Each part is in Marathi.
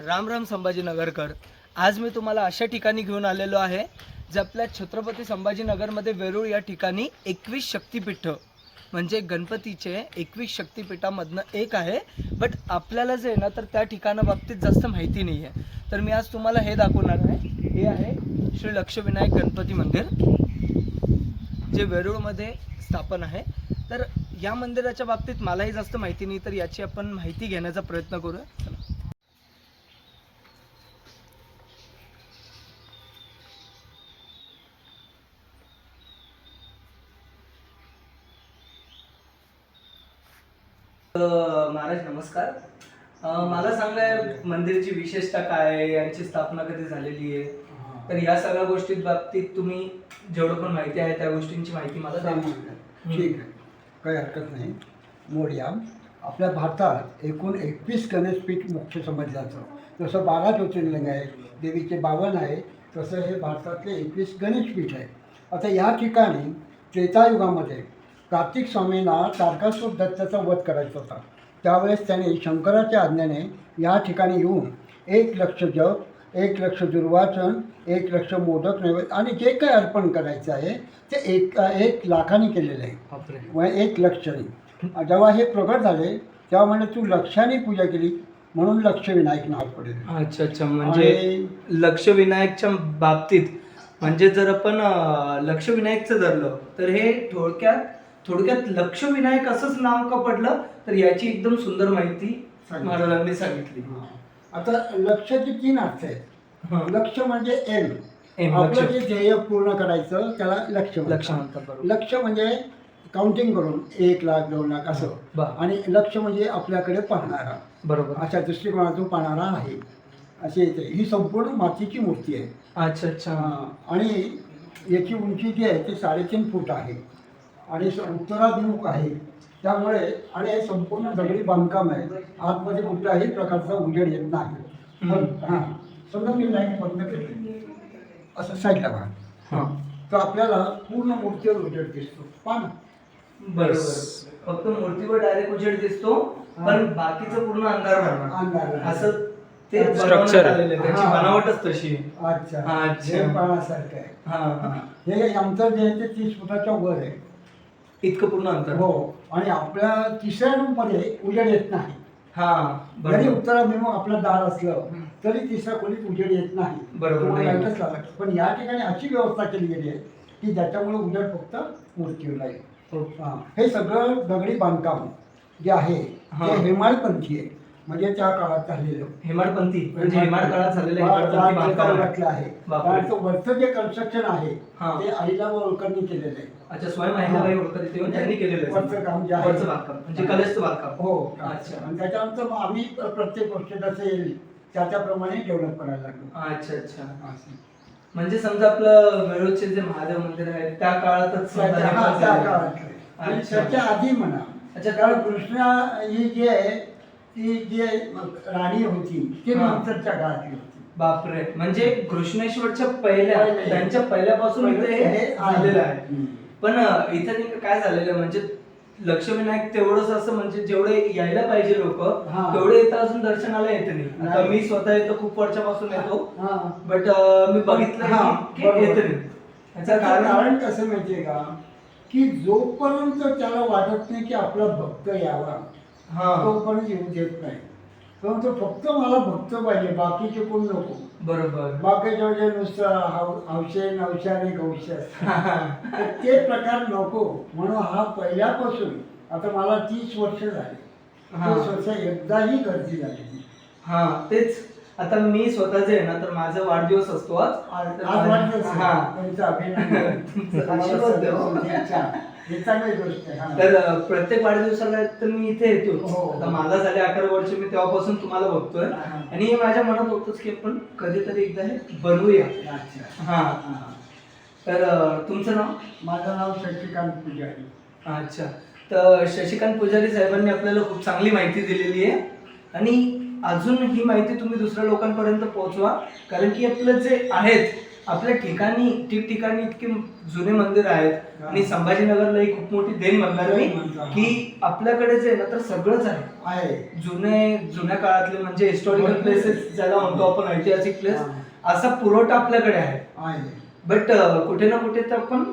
राम राम संभाजीनगरकर. आज मी तुम्हाला अशा ठिकाणी घेऊन आलेलो आहे जे आपल्या छत्रपती संभाजीनगरमध्ये वेरूळ या ठिकाणी एकवीस शक्तिपीठ म्हणजे गणपतीचे एकवीस शक्तिपीठामधनं एक आहे. बट आपल्याला जे आहे ना तर त्या ठिकाणाबाबतीत जास्त माहिती नाही आहे तर मी आज तुम्हाला हे दाखवणार आहे. हे आहे श्री लक्षविनायक गणपती मंदिर जे वेरूळमध्ये स्थापन आहे. तर या मंदिराच्या बाबतीत मलाही जास्त माहिती नाही तर याची आपण माहिती घेण्याचा प्रयत्न करूया. महाराज नमस्कार. मला सांगाय मंदिरची विशेषता काय आहे? यांची स्थापना कधी झालेली आहे? तर या सगळ्या गोष्टी बाबतीत तुम्ही जेवढं पण माहिती आहे त्या गोष्टींची माहिती मला सांगू ठीक आहे. काही हरकत नाही. मोर्या आपल्या भारतात एकूण एकवीस गणेशपीठ मुख्य समजलं जातं जसं बारा ज्योतिर्लिंग आहे देवीचे बावन आहे तसं हे भारतातले एकवीस गणेशपीठ आहे. आता या ठिकाणी त्रेतायुगामध्ये कार्तिक स्वामींना तारकासूर दत्ताचा वध करायचा होता. त्यावेळेस त्याने शंकराच्या आज्ञेने या ठिकाणी येऊन एक लक्ष जप एक लक्ष दुर्वाचन एक लक्ष मोदक नैवेद्य आणि जे काही अर्पण करायचं आहे ते एक एक लाखाने केलेलं आहे. व एक लक्षाने. जेव्हा हे प्रगट झाले तेव्हा म्हणे तू लक्षाने पूजा केली. म्हणून लक्ष विनायक नाव पडेल. अच्छा अच्छा. म्हणजे आणि- लक्ष विनायकच्या बाबतीत म्हणजे जर आपण अ, लक्ष विनायकचं धरलं तर हे थोडक्यात थोडक्यात लक्ष विनायक असंच नाव का पडलं तर याची एकदम सुंदर माहिती. महाराजांनी सांगितली. आता लक्षाचे तीन अर्थ आहेत. लक्ष म्हणजे एम. आपलं. जे ध्येय पूर्ण करायचं त्याला लक्ष. लक्ष म्हणतात लक्ष म्हणजे काउंटिंग करून एक लाख दोन लाख असं. आणि लक्ष म्हणजे आपल्याकडे पाहणारा. बरोबर. अशा दृष्टिकोनातून पाहणारा आहे. असे येते ही संपूर्ण मातीची मूर्ती आहे. अच्छा अच्छा. आणि याची उंची जी आहे ती साडेतीन फूट आहे. आणि उत्तराभिमुख आहे. त्यामुळे आणि हे संपूर्ण दगडी बांधकाम आहे. आतमध्ये कुठल्याही प्रकारचा उजेड येत नाही. पण हां. समजा मी लाइट बंद केली. असं साईडला बघा हा. तर आपल्याला पूर्ण मूर्तीवर उजेड दिसतो. पान बरोबर. फक्त मूर्तीवर डायरेक्ट उजेड दिसतो पण बाकीचं पूर्ण अंधार अंधार असं ते आहे. त्याची हा. बनावटच तशी आहे. अच्छा. अच्छा. हे पानासारखं आहे. हा. हा. हे आमचं जे आहे ते तीस फुटाच्या वर आहे. इतकं पूर्ण अंतर हो आणि आपल्या तिसऱ्या रूममध्ये उजेड येत नाही हा जरी बरोबर उत्तराभिमुख आपलं दार असलं तरी तिसऱ्या खोलीत उजेड येत नाही बरोबर, तुम्हाला नाही. लाईटच लागत पण या ठिकाणी अशी व्यवस्था केली गेली आहे की ज्याच्यामुळे उजेड फक्त मूर्तीवर आहे हो. हा. हे सगळं दगडी बांधकाम जे आहे हा. ते हेमाडपंथी आहे म्हणजे त्या काळात झालेलं हेमाडपंथी म्हणजे हेमाड काळात झालेलं हेमाडपंथी त्या बांधकाम प्रकारे आहे. म्हटलं आहे बापरे. कारण तो वरचं जे कन्स्ट्रक्शन आहे हा. ते आईला ओळखणी केलेलं आहे अच्छा स्वयं अहिल्याबाई होळकर इथे येऊन त्यांनी केलेलं आहे. वरचं काम जे आहे. वरचं बांधकाम म्हणजे कलेचं बांधकाम हो अच्छा आणि त्याच्यानंतर मग आम्ही प्रत्येक गोष्ट जसं येईल त्याच्याप्रमाणे डेव्हलप करायला लागलो अच्छा अच्छा असं. म्हणजे समजा आपलं वेळूचे जे महादेव मंदिर आहे त्या काळातच समजा हे हा, त्या झालेलं आहे. काळातलं. आणि अच्छा. त्याच्या आधी म्हणा अच्छा. कारण कृष्णा ही जी आहे ती जी राणी होती ती हा. नंतरच्या काळातली होती बापरे म्हणजे कृष्णेश्वरच्या पहिल्या पहिले. त्यांच्या पहिल्यापासून इथे हे झालेलं आहे हम्म. पण अ, इथं नेमकं काय झालेलं आहे म्हणजे लक्षविनायक तेवढंच असं म्हणजे जेवढे यायला पाहिजे लोक हा. तेवढे इथं अजून दर्शनाला येत नाही आता नाही. मी स्वतः येतो खूप वर्षापासून येतो हा. बट मी बघितलं हा, की- की बरोबर. येत नाही याचं त्याचं कारण कारण कसं माहितीये का की जोपर्यंत त्याला वाटत नाही की आपला भक्त यावा हा. तोपर्यंत येऊ देत नाही. परंतु फक्त मला भक्त पाहिजे बाकीचे कोण नको? बरोबर. बाकीच्या जे नुसतं हौशे नवशे आणि गौशे असतात ते प्रकार नको. म्हणून हा पहिल्यापासून आता मला तीस वर्ष झाली. हा. तीस वर्ष एकदाही गर्दी झाली. हा तेच. आता मी स्वतः जे आहे ना तर माझा वाढदिवस असतो आज. आहे. हा. तुमचं अभिनंदन. ही चांगली गोष्ट आहे हा. तर प्रत्येक वाढदिवसाला तर मी इथे येतो. हो. आता माझा झाले अकरा वर्ष मी तेव्हापासून तुम्हाला बघतोय. हा. आणि हे माझ्या मनात होतच की आपण कधीतरी एकदा हे बनवूया. अच्छा. हा. हा. तर अ, तुमचं नाव? माझं नाव शशिकांत पुजारी. अच्छा. तर शशिकांत पुजारी साहेबांनी आपल्याला खूप चांगली माहिती दिलेली आहे. आणि अजून ही माहिती तुम्ही दुसऱ्या लोकांपर्यंत पोहोचवा. कारण की आपलं जे आहेत आपल्या ठिकाणी ठिकठिकाणी इतके जुने मंदिर आहेत. आणि संभाजीनगरला ही खूप मोठी देण म्हणणार मी की आपल्याकडे जे ना तर सगळंच आहे. जुने जुन्या काळातले म्हणजे हिस्टॉरिकल प्लेसेस ज्याला म्हणतो आपण ऐतिहासिक प्लेस असा पुरवठा आपल्याकडे आहे. बट कुठे ना कुठे तर आपण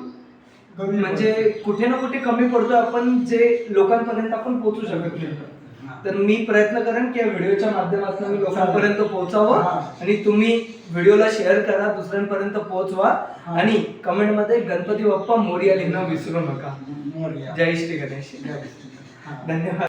म्हणजे कुठे ना कुठे कमी पडतो आपण जे लोकांपर्यंत आपण पोहोचू शकत नाही. तर मी प्रयत्न करेन की या व्हिडिओच्या माध्यमातून मी लोकांपर्यंत पोहोचावं. आणि तुम्ही व्हिडिओला शेअर करा दुसऱ्यांपर्यंत पोहोचवा. आणि कमेंटमध्ये गणपती बाप्पा मोरिया लिहिणं विसरू नका मोरया. जय श्री गणेश. धन्यवाद